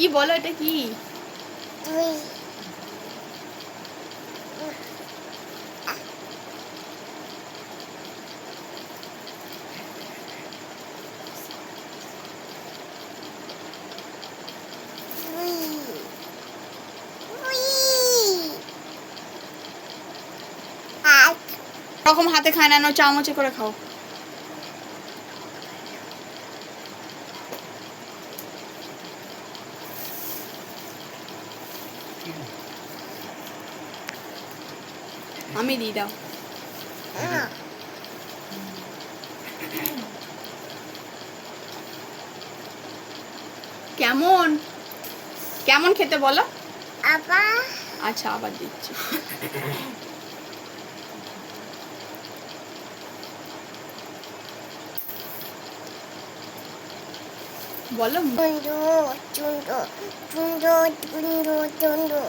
কি বলো এটা কি? রকম হাতে খায় না চামচে করে খাও। আমি দিই দাও। কেমন? কেমন খেতে বলো? আচ্ছা আবার দিচ্ছি। বলো চুন্ডু চুন্ডু চুন্ডু চুন্ডু